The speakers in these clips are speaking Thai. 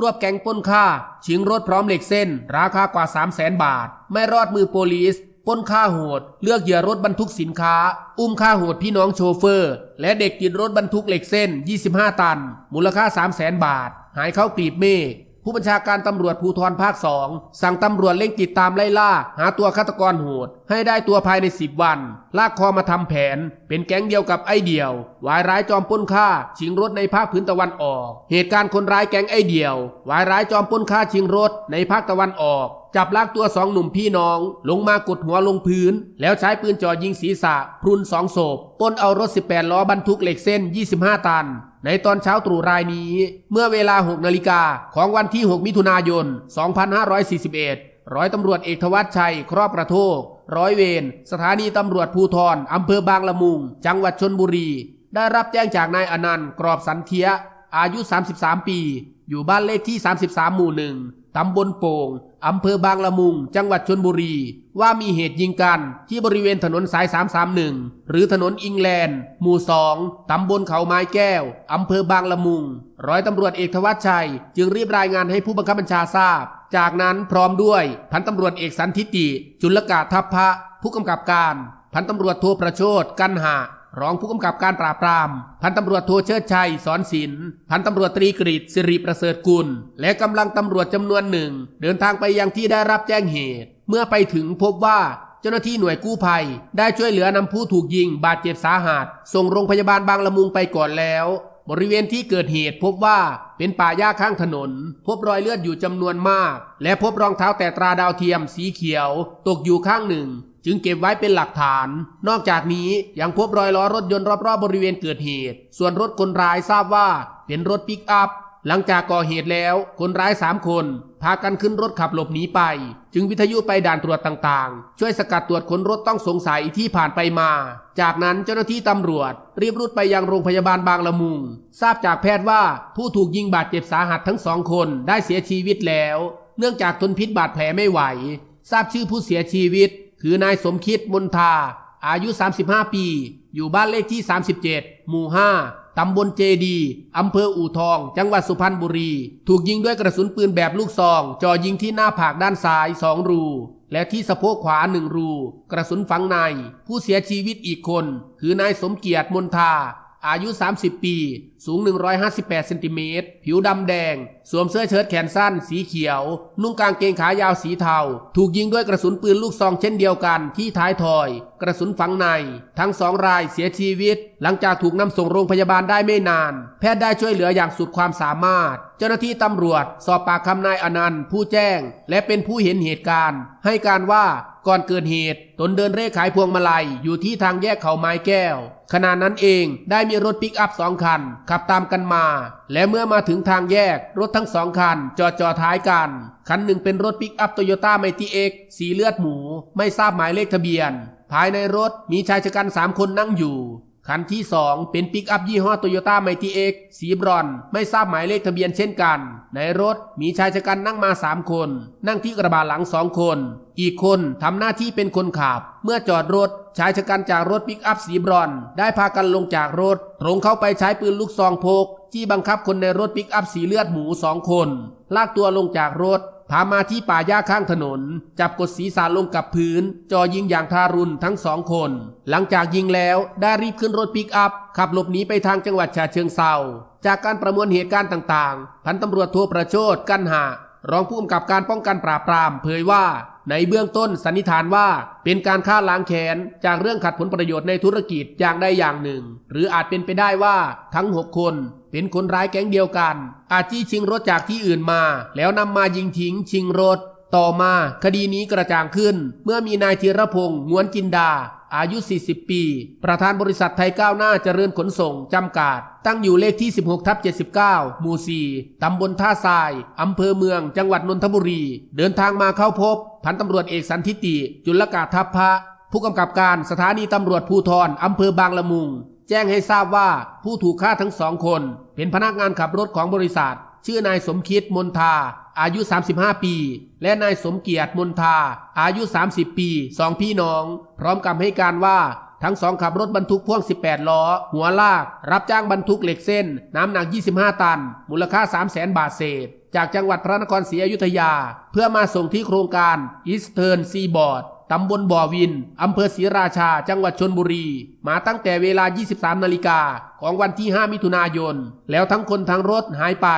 รวบแก๊งป้นฆ่า ชิงรถพร้อมเหล็กเส้น ราคากว่า 3 0 0แสนบาท ไม่รอดมือโปลิสป้นฆ่าโหด เลือกเหยื่อรถบรรทุกสินค้า อุ้มฆ่าโหดพี่น้องโชเฟอร์ และเด็กติดรถบรรทุกเหล็กเส้น 25 ตัน มูลค่า 3 0 0แสนบาท หายเข้ากลีบเมฆ ผู้บัญชาการตำรวจภูธรภาคสองสั่งตำรวจเร่งติดตามไล่ล่า หาตัวฆาตกรโหด ให้ได้ตัวภายใน10วัน ลากคอมาทำแผน เป็นแก๊งเดียวกับไอเดียววายร้ายจอมป้นฆ่า ชิงรถในภาคพื้นตะวันออก เหตุการณ์คนร้ายแก๊งไอเดียววายร้ายจอมป้นฆ่าชิงรถในภาคตะวันออก จับลากตัวสองหนุ่มพี่น้อง ลงมากดหัวลงพื้น แล้วใช้ปืนจ่อยิงศีรษะพรุนสองศพป้นเอารถ 18 ล้อบรรทุกเหล็กเส้น 25 ตัน ในตอนเช้าตรู่รายนี้ เมื่อเวลา 6 นาฬิกาของวันที่ 6 มิถุนายน 2541 ร้อยตำรวจเอกทวัชชัย ครอบกระโทก ร้อยเวร สถานีตำรวจภูทรอำเภอบางละมุง จังหวัดชนบุรี ได้รับแจ้งจากนายอนันต์ กรอบสันเทีย อายุ 33 ปี อยู่บ้านเลขที่ 33 หมู่หนึ่งตำบลโป่ง อำเภอบางละมุง จังหวัดชนบุรี ว่ามีเหตุยิงกันที่บริเวณถนนสาย 331 หรือถนนอิงแลนด์ หมู่สองตำบลเขาไม้แก้ว อำเภอบางละมุง ร้อยตำรวจเอกทวัชชัย จึงรีบรายงานให้ผู้บังคับบัญชาทราบ จากนั้นพร้อมด้วยพันตำรวจเอกสันทิติ จุลกาทัพพระ ผู้กำกับการ พันตำรวจโทประโชดกันหะ รองผู้กำกับการปราบปราม พันตำรวจโทเชิดชัย สอนศิลป์พันตำรวจตรีกฤษสิริประเสริฐกุล และกำลังตำรวจจำนวนหนึ่ง เดินทางไปยังที่ได้รับแจ้งเหตุ เมื่อไปถึงพบว่าเจ้าหน้าที่หน่วยกู้ภัย ได้ช่วยเหลือนำผู้ถูกยิง บาดเจ็บสาหัส ส่งโรงพยาบาลบางละมุงไปก่อนแล้ว บริเวณที่เกิดเหตุพบว่าเป็นป่าหญ้าข้างถนน พบรอยเลือดอยู่จำนวนมาก และพบรองเท้าแต่ตราดาวเทียมสีเขียว ตกอยู่ข้างหนึ่ง จึงเก็บไว้เป็นหลักฐาน นอกจากนี้ยังพบรอยล้อรถยนต์รอบๆบริเวณเกิดเหตุ ส่วนรถคนร้ายทราบว่าเป็นรถปิกอัพ หลังจากก่อเหตุแล้ว คนร้ายสามคน พากันขึ้นรถขับหลบหนีไป จึงวิทยุไปด่านตรวจต่างๆ ช่วยสกัดตรวจคนรถต้องสงสัยที่ผ่านไปมา จากนั้นเจ้าหน้าที่ตำรวจ รีบรุดไปยังโรงพยาบาลบางละมุง ทราบจากแพทย์ว่าผู้ถูกยิงบาดเจ็บสาหัสทั้งสองคนได้เสียชีวิตแล้ว เนื่องจากทนพิษบาดแผลไม่ไหว ทราบชื่อผู้เสียชีวิต คือนายสมคิดมนทา อายุ 35 ปี อยู่บ้านเลขที่ 37 หมู่ 5ตำบลเจดี อำเภออู่ทอง จังหวัดสุพรรณบุรี ถูกยิงด้วยกระสุนปืนแบบลูกซอง จ่อยิงที่หน้าผากด้านซ้ายสองรู และที่สะโพกขวาหนึ่งรู กระสุนฝังใน ผู้เสียชีวิตอีกคน คือนายสมเกียรติมนทา อายุ 30 ปีสูง 158เซนติเมตร ผิวดำแดง สวมเสื้อเชิ้ตแขนสั้น สีเขียว นุ่งกางเกงขายาวสีเทา ถูกยิงด้วยกระสุนปืนลูกซองเช่นเดียวกันที่ท้ายทอย กระสุนฝังใน ทั้งสองรายเสียชีวิต หลังจากถูกนำส่งโรงพยาบาลได้ไม่นาน แพทย์ได้ช่วยเหลืออย่างสุดความสามารถ เจ้าหน้าที่ตำรวจ สอบปากคำนายอนันต์ ผู้แจ้ง และเป็นผู้เห็นเหตุการณ์ ให้การว่าก่อนเกิดเหตุ ตนเดินเร่ขายพวงมาลัยอยู่ที่ทางแยกเขาไม้แก้ว ขณะนั้นเองได้มีรถปิกอัพสองคันขับตามกันมา และเมื่อมาถึงทางแยก รถทั้งสองคัน จอดจอดท้ายกัน คันหนึ่งเป็นรถปิกอัพโตโยต้าไมติเอ็กสีเลือดหมู ไม่ทราบหมายเลขทะเบียน ภายในรถมีชายชะกันสามคนนั่งอยู่ คันที่ 2 เป็นปิกอัพยี่ห้อโตโยต้าไมติเอ็กสีบรอน ไม่ทราบหมายเลขทะเบียนเช่นกัน ในรถมีชายชะกันนั่งมา 3 คน นั่งที่กระบะหลังสองคน อีกคนทำหน้าที่เป็นคนขับ เมื่อจอดรถชายชะกันจากรถปิกอัพสีบรอน ได้พากันลงจากรถ ตรงเข้าไปใช้ปืนลูกซองพก ที่บังคับคนในรถปิกอัพสีเลือดหมูสองคน ลากตัวลงจากรถ พามาที่ป่าหญ้าข้างถนน จับกดศีรษะลงกับพื้นจอยิงอย่างทารุณทั้งสองคน หลังจากยิงแล้วได้รีบขึ้นรถปิกอัพ ขับหลบหนีไปทางจังหวัดฉะเชิงเซาจากการประมวลเหตุการณ์ต่างๆ พันตำรวจโทประโชดกันหารองผู้กำกับการป้องกันปราบปราม เผยว่า ในเบื้องต้นสันนิษฐานว่าเป็นการฆ่าล้างแค้นจากเรื่องขัดผลประโยชน์ในธุรกิจอย่างใดอย่างหนึ่ง หรืออาจเป็นไปได้ว่าทั้งหกคน เป็นคนร้ายแก๊งเดียวกัน อาจจี้ชิงรถจากที่อื่นมา แล้วนำมายิงทิ้งชิงรถ ต่อมาคดีนี้กระจ่างขึ้น เมื่อมีนายธีรพงษ์งวนจินดา อายุ 40 ปี ประธานบริษัทไทยก้าวหน้าเจริญขนส่งจำกัด ตั้งอยู่เลขที่ 16ทับ79 หมู่ 4 ตำบลท่าทราย อำเภอเมือง จังหวัดนนทบุรี เดินทางมาเข้าพบ พันตำรวจเอกสันทิติ จุลกาทัพพระผู้กำกับการสถานีตำรวจภูธรอำเภอบางละมุง แจ้งให้ทราบว่าผู้ถูกฆ่าทั้งสองคน เป็นพนักงานขับรถของบริษัท ชื่อนายสมคิดมนทา อายุ 35 ปี และนายสมเกียรติมนทา อายุ 30 ปีสองพี่น้อง พร้อมกับให้การว่าทั้งสองขับรถบรรทุกพ่วง 18 ล้อ หัวลาก รับจ้างบรรทุกเหล็กเส้น น้ำหนัก 25 ตัน มูลค่า 300,000บาทเศษ จากจังหวัดพระนครศรีอยุธยา เพื่อมาส่งที่โครงการ Eastern Seaboard ตำบลบ่อวิน อำเภอศรีราชา จังหวัดชนบุรี มาตั้งแต่เวลา 23 นาฬิกาของวันที่ 5 มิถุนายน แล้วทั้งคนทั้งรถหายไป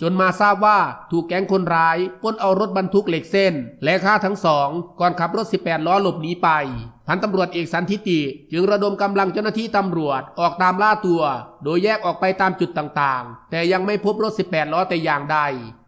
จนมาทราบว่าถูกแก๊งคนร้ายปล้นเอารถบรรทุกเหล็กเส้น และฆ่าทั้งสอง ก่อนขับรถ 18 ล้อหลบหนีไป พันตำรวจเอกสันทิติ จึงระดมกำลังเจ้าหน้าที่ตำรวจออกตามล่าตัว โดยแยกออกไปตามจุดต่างๆ แต่ยังไม่พบรถ 18 ล้อแต่อย่างใด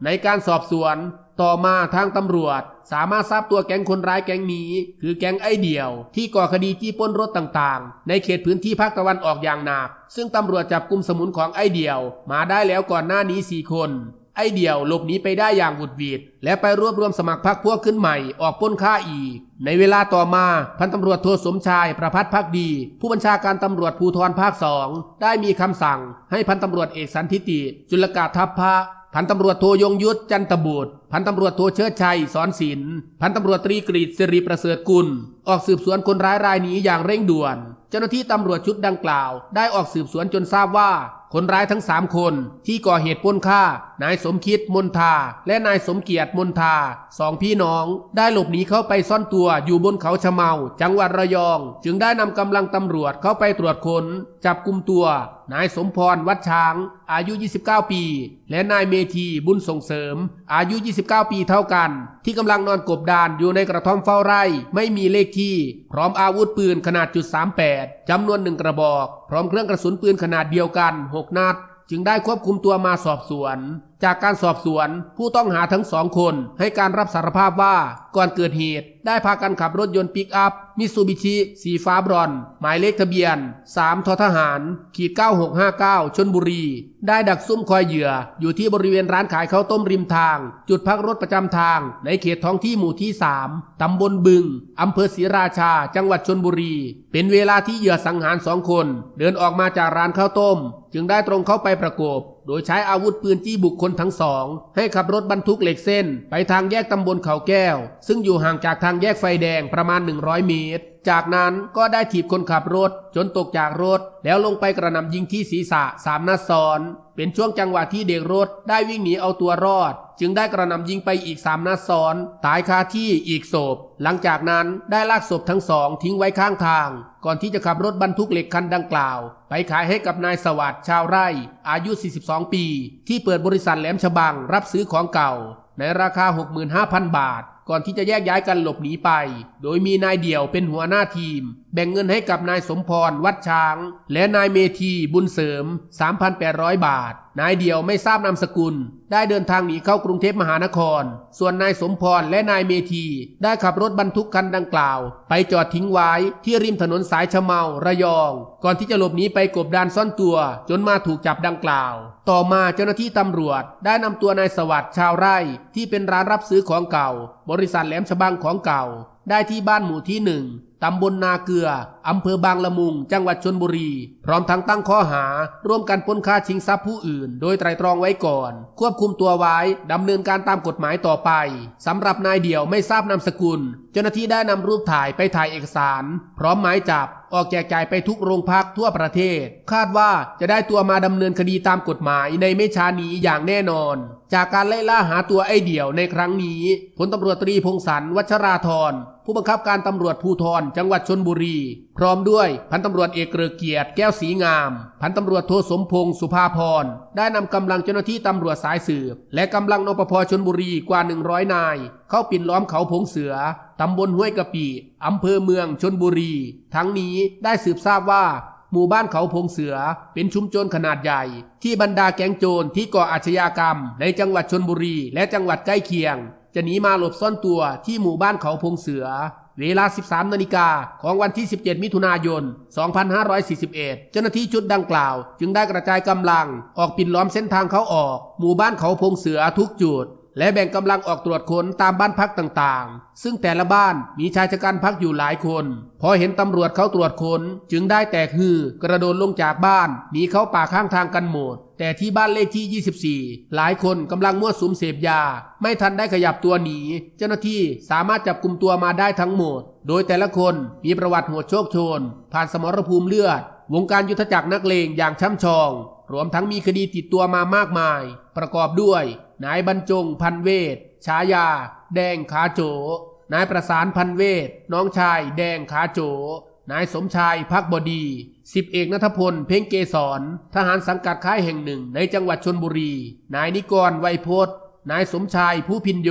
ในการสอบสวน ต่อมาทางตำรวจ สามารถทราบตัวแก๊งคนร้ายแก๊งนี้ คือแก๊งไอเดียว ที่ก่อคดีจี้ปล้นรถต่างๆ ในเขตพื้นที่ภาคตะวันออกอย่างหนัก ซึ่งตำรวจจับกลุ่มสมุนของไอเดียว มาได้แล้วก่อนหน้านี้สี่คน ไอเดียวหลบหนีไปได้อย่างบุดหวิดและไปรวบรวมสมัครพรรคพวกขึ้นใหม่ออกป้นฆ่าอีก ในเวลาต่อมาพันตำรวจโทสมชายประพัฒพักดี ผู้บัญชาการตำรวจภูธรภาคสองได้มีคำสั่ง ให้พันตำรวจเอกสันทิติ จุลกาทัพพระพันตำรวจโทยงยุทธจันตบุตร พันตำรวจโทเชิดชัยสอนศิลป์พันตำรวจตรีกรีสิริประเสริฐกุล ออกสืบสวนคนร้ายรายนี้อย่างเร่งด่วน เจ้าหน้าที่ตำรวจชุดดังกล่าว ได้ออกสืบสวนจนทราบว่า คนร้ายทั้งสามคนที่ก่อเหตุปล้นฆ่านายสมคิดมนทา และนายสมเกียรติมนทาสองพี่น้อง ได้หลบหนีเข้าไปซ่อนตัวอยู่บนเขาชะเมา จังหวัดระยอง จึงได้นำกำลังตำรวจเข้าไปตรวจค้น จับกุมตัวนายสมพรวัดช้าง อายุ 29 ปี และนายเมธีบุญส่งเสริม อายุ 2 49 ปีเท่ากัน ที่กำลังนอนกบดานอยู่ในกระท่อมเฝ้าไร่ ไม่มีเลขที่ พร้อมอาวุธปืนขนาดจุด38จำนวนหนึ่งกระบอก พร้อมเครื่องกระสุนปืนขนาดเดียวกัน 6 นัด จึงได้ควบคุมตัวมาสอบสวน จากการสอบสวนผู้ต้องหาทั้งสองคนให้การรับสารภาพว่าก่อนเกิดเหตุ ได้พากันขับรถยนต์ปิกอัพมิซูบิชิสีฟ้าบรอน หมายเลขทะเบียน 3ททหาร ขีด 9659 ชนบุรี ได้ดักซุ่มคอยเหยื่อ อยู่ที่บริเวณร้านขายข้าวต้มริมทาง จุดพักรถประจำทาง ในเขตท้องที่หมู่ที่ 3 ตำบลบึง อำเภอศรีราชา จังหวัดชนบุรี เป็นเวลาที่เหยื่อสังหารสองคน เดินออกมาจากร้านข้าวต้ม จึงได้ตรงเข้าไปประกบ โดยใช้อาวุธปืนจี้บุคคลทั้งสอง ให้ขับรถบรรทุกเหล็กเส้น ไปทางแยกตำบลเขาแก้ว ซึ่งอยู่ห่างจากทางแยกไฟแดงประมาณ 100 เมตร จากนั้นก็ได้ถีบคนขับรถ จนตกจากรถ แล้วลงไปกระหน่ำยิงที่ศีรษะสามนัดซ้อน เป็นช่วงจังหวะที่เด็กรถได้วิ่งหนีเอาตัวรอด จึงได้กระหน่ำยิงไปอีกสามนัดซ้อน ตายคาที่อีกศพ หลังจากนั้นได้ลากศพทั้งสองทิ้งไว้ข้างทาง ก่อนที่จะขับรถบรรทุกเหล็กคันดังกล่าว ไปขายให้กับนายสวัสดิ์ชาวไร่ อายุ 42 ปี ที่เปิดบริษัทแหลมฉบังรับซื้อของเก่า ในราคา 65,000 บาทก่อนที่จะแยกย้ายกันหลบหนีไป โดยมีนายเดี่ยวเป็นหัวหน้าทีม แบ่งเงินให้กับนายสมพรวัดช้าง และนายเมธีบุญเสริม 3,800 บาท นายเดี่ยวไม่ทราบนามสกุล ได้เดินทางหนีเข้ากรุงเทพมหานคร ส่วนนายสมพรและนายเมธี ได้ขับรถบรรทุกคันดังกล่าว ไปจอดทิ้งไว้ที่ริมถนนสายชะเมา ระยอง ก่อนที่จะหลบหนีไปกบดานซ่อนตัว จนมาถูกจับดังกล่าว ต่อมาเจ้าหน้าที่ตำรวจ ได้นำตัวนายสวัสดิ์ชาวไร่ที่เป็นร้านรับซื้อของเก่าบริษัทแหลมฉบังของเก่า ได้ที่บ้านหมู่ที่หนึ่งตำบลนาเกลือ อำเภอบางละมุง จังหวัดชนบุรี พร้อมทั้งตั้งข้อหา ร่วมกันปล้นฆ่าชิงทรัพย์ผู้อื่น โดยไตรตรองไว้ก่อน ควบคุมตัวไว้ ดำเนินการตามกฎหมายต่อไป สำหรับนายเดี่ยวไม่ทราบนามสกุล เจ้าหน้าที่ได้นำรูปถ่ายไปถ่ายเอกสาร พร้อมหมายจับ ออกแจกจ่ายไปทุกโรงพักทั่วประเทศ คาดว่าจะได้ตัวมาดำเนินคดีตามกฎหมายในไม่ช้านี้อย่างแน่นอน จากการไล่ล่าหาตัวไอ้เดี่ยวในครั้งนี้พลตำรวจตรีพงศรวัชราธรผู้บังคับการตำรวจภูธรจังหวัดชนบุรี พร้อมด้วยพันตำรวจเอกเกริกเกียรติแก้วสีงาม พันตำรวจโทสมพงศ์สุภาพร ได้นำกำลังเจ้าหน้าที่ตำรวจสายสืบ และกำลังนปภชนบุรีกว่า 100 นาย เข้าปิดล้อมเขาพงเสือ ตำบลห้วยกะปิอำเภอเมืองชนบุรี ทั้งนี้ได้สืบทราบว่า หมู่บ้านเขาพงเสือเป็นชุมชนขนาดใหญ่ ที่บรรดาแก๊งโจรที่ก่ออาชญากรรม ในจังหวัดชนบุรีและจังหวัดใกล้เคียง จะหนีมาหลบซ่อนตัวที่หมู่บ้านเขาพงเสือ เวลา 13 นาฬิกาของวันที่ 17 มิถุนายน 2541 เจ้าหน้าที่ชุดดังกล่าว จึงได้กระจายกำลังออกปิดล้อมเส้นทางเขาออก หมู่บ้านเขาพงเสือทุกจุด และแบ่งกำลังออกตรวจค้นตามบ้านพักต่างๆ ซึ่งแต่ละบ้านมีชายชะกันพักอยู่หลายคน พอเห็นตำรวจเขาตรวจค้นจึงได้แตกฮือกระโดดลงจากบ้านหนีเข้าป่าข้างทางกันหมด แต่ที่บ้านเลขที่ 24 หลายคนกำลังมั่วสุมเสพยา ไม่ทันได้ขยับตัวหนี เจ้าหน้าที่สามารถจับกลุ่มตัวมาได้ทั้งหมด โดยแต่ละคนมีประวัติโหดโชคโชน ผ่านสมรภูมิเลือด วงการยุทธจักรนักเลงอย่างช่ำชอง รวมทั้งมีคดีติดตัวมามากมาย ประกอบด้วย นายบรรจงพันเวศฉายา แดงขาโจ นายประสานพันเวศน้องชาย แดงขาโจ นายสมชายพักบดีสิบเอกนัทพล เพ่งเกษรทหารสังกัดค่ายแห่งหนึ่งในจังหวัดชนบุรี นายนิกรไวยพจน์นายสมชายผู้พินโย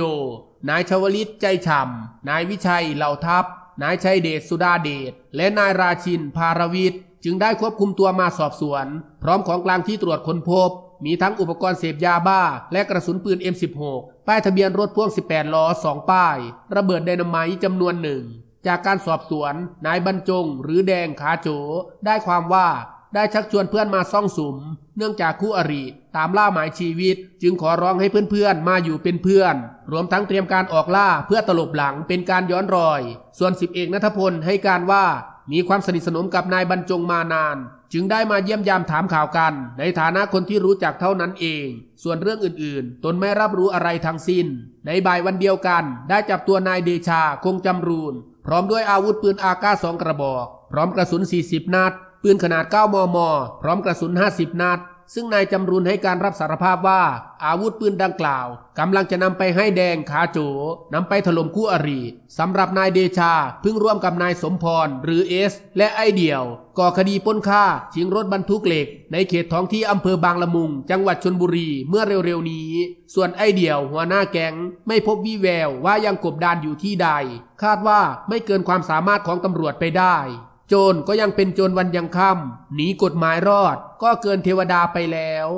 นายชวลิตใจฉ่ำนายวิชัยเหล่าทัพ นายชัยเดชสุดาเดช และนายราชินพารวิทย์ จึงได้ควบคุมตัวมาสอบสวน พร้อมของกลางที่ตรวจค้นพบ มีทั้งอุปกรณ์เสพยาบ้า และกระสุนปืน M16 ป้ายทะเบียนรถพ่วง 18 ล้อ 2 ป้าย ระเบิดไดนาไมต์จำนวนหนึ่ง จากการสอบสวน นายบรรจง หรือแดงขาโจ ได้ความว่าได้ชักชวนเพื่อนมาซ่องสุม เนื่องจากคู่อริตามล่าหมายชีวิต จึงขอร้องให้เพื่อนๆ มาอยู่เป็นเพื่อน รวมทั้งเตรียมการออกล่าเพื่อตลบหลังเป็นการย้อนรอย ส่วนสิบเอกนัทพลให้การว่า มีความสนิทสนมกับนายบรรจงมานาน จึงได้มาเยี่ยมยามถามข่าวกัน ในฐานะคนที่รู้จักเท่านั้นเอง ส่วนเรื่องอื่นๆ ตนไม่รับรู้อะไรทั้งสิ้น ในบ่ายวันเดียวกัน ได้จับตัวนายเดชาคงจำรูน พร้อมด้วยอาวุธปืนอากาสองกระบอก พร้อมกระสุน 40 นัด ปืนขนาด 9 มม พร้อมกระสุน 50 นัด ซึ่งนายจำรูนให้การรับสารภาพว่า อาวุธปืนดังกล่าวกำลังจะนำไปให้แดงขาโจนำไปถล่มคู่อริสำหรับนายเดชาเพิ่งร่วมกับนายสมพรหรือเอส และไอเดียว ก่อคดีป้นฆ่าชิงรถบรรทุกเหล็ก ในเขตท้องที่อำเภอบางละมุง จังหวัดชนบุรีเมื่อเร็วๆนี้ ส่วนไอเดียว หัวหน้าแก๊งไม่พบวี่แววว่ายังกบดานอยู่ที่ใด คาดว่าไม่เกินความสามารถของตำรวจไปได้ โจรก็ยังเป็นโจรวันยังค่ำหนีกฎหมายรอดก็เกินเทวดาไปแล้ว